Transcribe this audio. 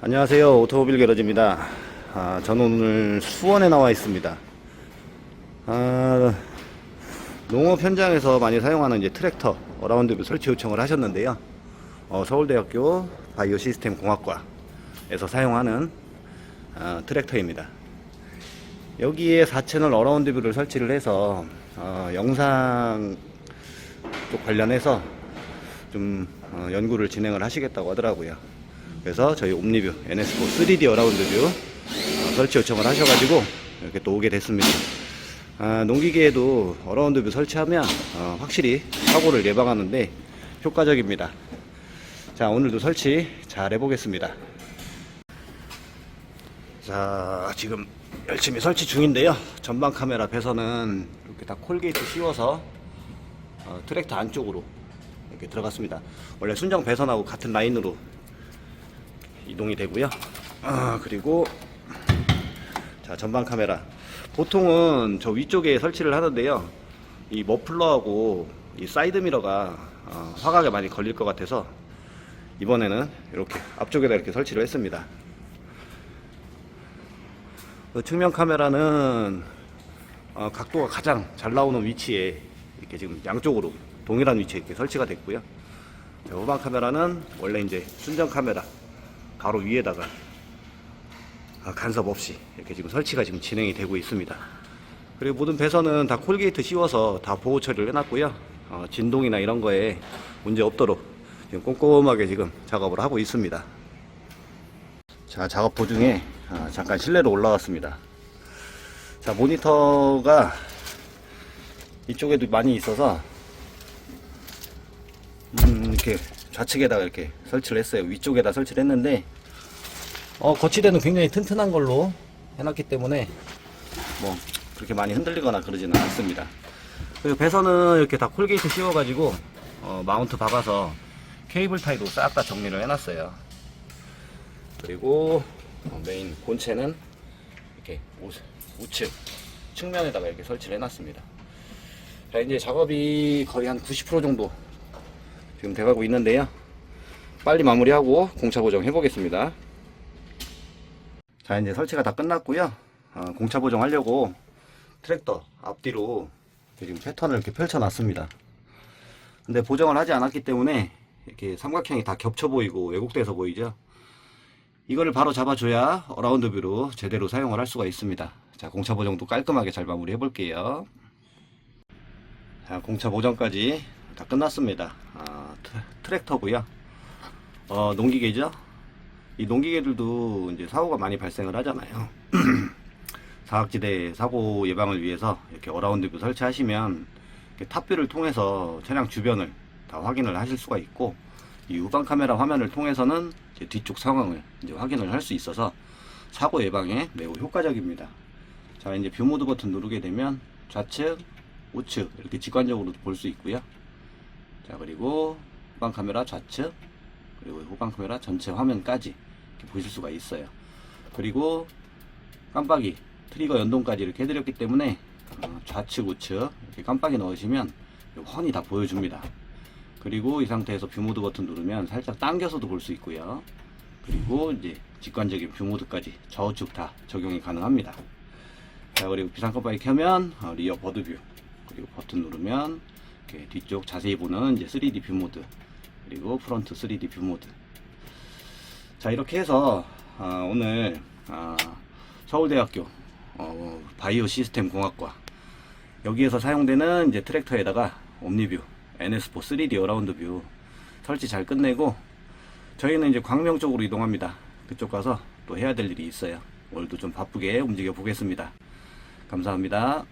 안녕하세요. 오토모빌 게러지입니다. 아, 저는 오늘 수원에 나와 있습니다. 아, 농업 현장에서 많이 사용하는 이제 트랙터 어라운드 설치 요청을 하셨는데요. 어, 서울대학교 바이오 시스템 공학과에서 사용하는 아, 트랙터입니다. 여기에 4채널 어라운드 뷰를 설치를 해서 어, 영상 쪽 관련해서 좀 어, 연구를 진행을 하시겠다고 하더라고요. 그래서 저희 옴니뷰 NS4 3D 어라운드 뷰 어, 설치 요청을 하셔가지고 이렇게 또 오게 됐습니다. 아, 농기계에도 어라운드 뷰 설치하면 어, 확실히 사고를 예방하는데 효과적입니다. 자 오늘도 설치 잘 해보겠습니다. 자 지금 열심히 설치 중인데요. 전방 카메라 배선은 이렇게 다 콜게이트 씌워서 어, 트랙터 안쪽으로 이렇게 들어갔습니다. 원래 순정 배선하고 같은 라인으로 이동이 되고요. 아, 그리고 자 전방 카메라 보통은 저 위쪽에 설치를 하는데요. 이 머플러하고 이 사이드 미러가 어, 화각에 많이 걸릴 것 같아서 이번에는 이렇게 앞쪽에다 이렇게 설치를 했습니다. 그 측면 카메라는 어, 각도가 가장 잘 나오는 위치에 이렇게 지금 양쪽으로 동일한 위치에 이렇게 설치가 됐고요. 자, 후방 카메라는 원래 이제 순정 카메라 바로 위에다가 아, 간섭 없이 이렇게 지금 설치가 지금 진행이 되고 있습니다. 그리고 모든 배선은 다 콜게이트 씌워서 다 보호 처리를 해놨고요. 어, 진동이나 이런 거에 문제 없도록 지금 꼼꼼하게 지금 작업을 하고 있습니다. 자, 작업 도중에 아, 잠깐 실내로 올라왔습니다. 자, 모니터가 이쪽에도 많이 있어서 음, 이렇게 좌측에다가 이렇게 설치를 했어요. 위쪽에다 설치를 했는데 어, 거치대는 굉장히 튼튼한 걸로 해놨기 때문에 뭐 그렇게 많이 흔들리거나 그러지는 않습니다. 그리고 배선은 이렇게 다 콜게이트 씌워가지고 어, 마운트 박아서 케이블 타이도 싹 다 정리를 해놨어요. 그리고 어, 메인 본체는 이렇게 우, 우측 측면에다가 이렇게 설치를 해놨습니다. 자 이제 작업이 거의 한 90% 정도 지금 돼가고 있는데요. 빨리 마무리하고 공차 보정 해보겠습니다. 자 이제 설치가 다 끝났고요. 어, 공차 보정 하려고 트랙터 앞뒤로 지금 패턴을 이렇게 펼쳐놨습니다. 근데 보정을 하지 않았기 때문에 이렇게 삼각형이 다 겹쳐 보이고 왜곡돼서 보이죠. 이거를 바로 잡아줘야 어라운드 뷰로 제대로 사용을 할 수가 있습니다. 자, 공차 보정도 깔끔하게 잘 마무리 해볼게요. 자, 공차 보정까지 다 끝났습니다. 아, 트- 트랙터고요. 어, 농기계죠. 이 농기계들도 이제 사고가 많이 발생을 하잖아요. 사각지대 사고 예방을 위해서 이렇게 어라운드 뷰 설치하시면 탑뷰를 통해서 차량 주변을 다 확인을 하실 수가 있고 이 우방 카메라 화면을 통해서는 뒤쪽 상황을 이제 확인을 할 수 있어서 사고 예방에 매우 효과적입니다. 자 이제 뷰 모드 버튼 누르게 되면 좌측, 우측 이렇게 직관적으로 볼 수 있고요. 자 그리고 후방 카메라 좌측 그리고 후방 카메라 전체 화면까지 보실 수가 있어요. 그리고 깜빡이 트리거 연동까지 이렇게 해드렸기 때문에 어, 좌측 우측 이렇게 깜빡이 넣으시면 훤히 다 보여줍니다. 그리고 이 상태에서 뷰 모드 버튼 누르면 살짝 당겨서도 볼 수 있고요. 그리고 이제 직관적인 뷰 모드까지 좌우측 다 적용이 가능합니다. 자 그리고 비상 깜빡이 켜면 어, 리어 버드 뷰 그리고 버튼 누르면 이렇게 뒤쪽 자세히 보는 이제 3D 뷰 모드 그리고 프론트 3D 뷰 모드 자 이렇게 해서 아, 오늘 아, 서울대학교 어, 바이오 시스템 공학과 여기에서 사용되는 이제 트랙터에다가 옴니뷰 NS4 3D 어라운드 뷰 설치 잘 끝내고 저희는 이제 광명 쪽으로 이동합니다. 그쪽 가서 또 해야 될 일이 있어요. 오늘도 좀 바쁘게 움직여 보겠습니다. 감사합니다.